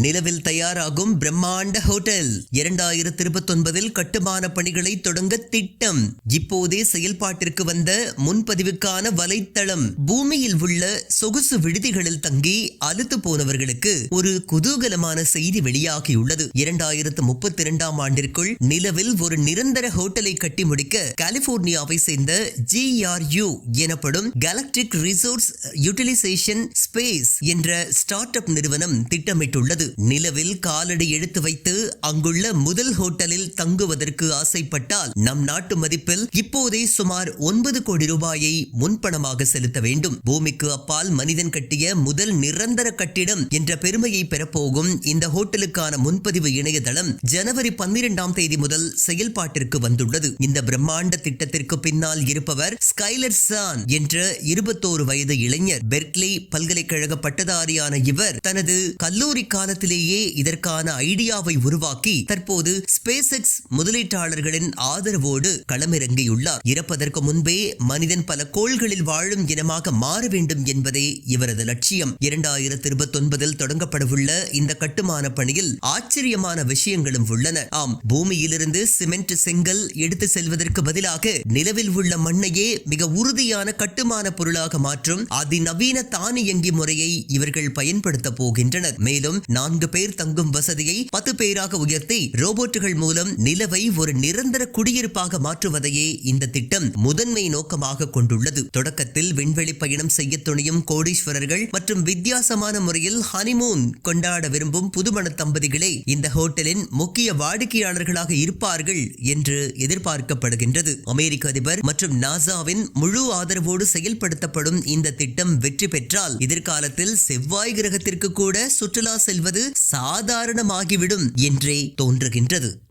நிலவில் தயாராகும் பிரம்மாண்ட ஹோட்டல். இரண்டாயிரத்தி இருபத்தொன்பதில் கட்டுமான பணிகளை தொடங்க திட்டம். இப்போதே செயல்பாட்டிற்கு வந்த முன்பதிவுக்கான வலைத்தளம். பூமியில் உள்ள சொகுசு விடுதிகளில் தங்கி அழுத்து போனவர்களுக்கு ஒரு குதூகலமான செய்தி வெளியாகியுள்ளது. இரண்டாயிரத்து முப்பத்தி இரண்டாம் ஆண்டிற்குள் நிலவில் ஒரு நிரந்தர ஹோட்டலை கட்டி முடிக்க கலிபோர்னியாவை சேர்ந்த ஜிஆர்யூ எனப்படும் கேலக்டிக் ரிசோர்ஸ் யூட்டிலைசேஷன் ஸ்பேஸ் என்ற ஸ்டார்ட் அப் நிறுவனம் திட்டமிட்டுள்ளது. நிலவில் காலடி எடுத்து வைத்து அங்குள்ள முதல் ஹோட்டலில் தங்குவதற்கு ஆசைப்பட்டால் நம் நாட்டு மதிப்பில் இப்போதே சுமார் ஒன்பது கோடி ரூபாயை முன்பணமாக செலுத்த வேண்டும். பூமிக்கு அப்பால் மனிதன் கட்டிய முதல் நிரந்தர கட்டிடம் என்ற பெருமையை பெறப்போகும் இந்த ஹோட்டலுக்கான முன்பதிவு இணையதளம் ஜனவரி பன்னிரெண்டாம் தேதி முதல் செயல்பாட்டிற்கு வந்துள்ளது. இந்த பிரம்மாண்ட திட்டத்திற்கு பின்னால் இருப்பவர் ஸ்கைலர் சான் என்ற இருபத்தோரு வயது இளைஞர். பெர்க்லி பல்கலைக்கழக பட்டதாரியான இவர் தனது கல்லூரி காலத்திலேயே இதற்கான ஐடியாவை உருவாக்கி தற்போது ஸ்பேஸ் எக்ஸ் முதலீட்டாளர்களின் ஆதரவோடு களமிறங்கியுள்ளார். இறப்பதற்கு முன்பே மனிதன் பல கோள்களில் வாழும் இனமாக மாற வேண்டும் என்பதே இவரது லட்சியம். இரண்டாயிரத்தி இருபத்தி ஒன்பதில் தொடங்கப்படவுள்ள இந்த கட்டுமான பணியில் ஆச்சரியமான விஷயங்களும் உள்ளன. ஆம் பூமியிலிருந்து சிமெண்ட் செங்கல் எடுத்து செல்வதற்கு பதிலாக நிலவில் உள்ள மண்ணையே மிக உறுதியான கட்டுமான பொருளாக மாற்றும் அதிநவீன தானியங்கி முறையை இவர்கள் பயன்படுத்த போகின்றனர். மேலும் நான்கு பேர் தங்கும் வசதியை பத்து பேராக உயர்த்தி ரோபோட்டுகள் மூலம் நிலவை ஒரு நிரந்தர குடியிருப்பாக மாற்றுவதையே இந்த திட்டம் முதன்மை நோக்கமாக கொண்டுள்ளது. தொடக்கத்தில் விண்வெளி பயணம் செய்ய துணியும் கோடீஸ்வரர்கள் மற்றும் வித்தியாசமான முறையில் ஹனிமூன் கொண்டாட விரும்பும் புதுமண தம்பதிகளே இந்த ஹோட்டலின் முக்கிய வாடிக்கையாளர்களாக இருப்பார்கள் என்று எதிர்பார்க்கப்படுகின்றது. அமெரிக்க அதிபர் மற்றும் நாசாவின் முழு ஆதரவோடு செயல்படுத்தப்படும் இந்த திட்டம் வெற்றி பெற்றால் எதிர்காலத்தில் செவ்வாய் கிரகத்திற்கு கூட சுற்றுலா செல்வது சாதாரணமாகிவிடும் என்றே தோன்றுகின்றது.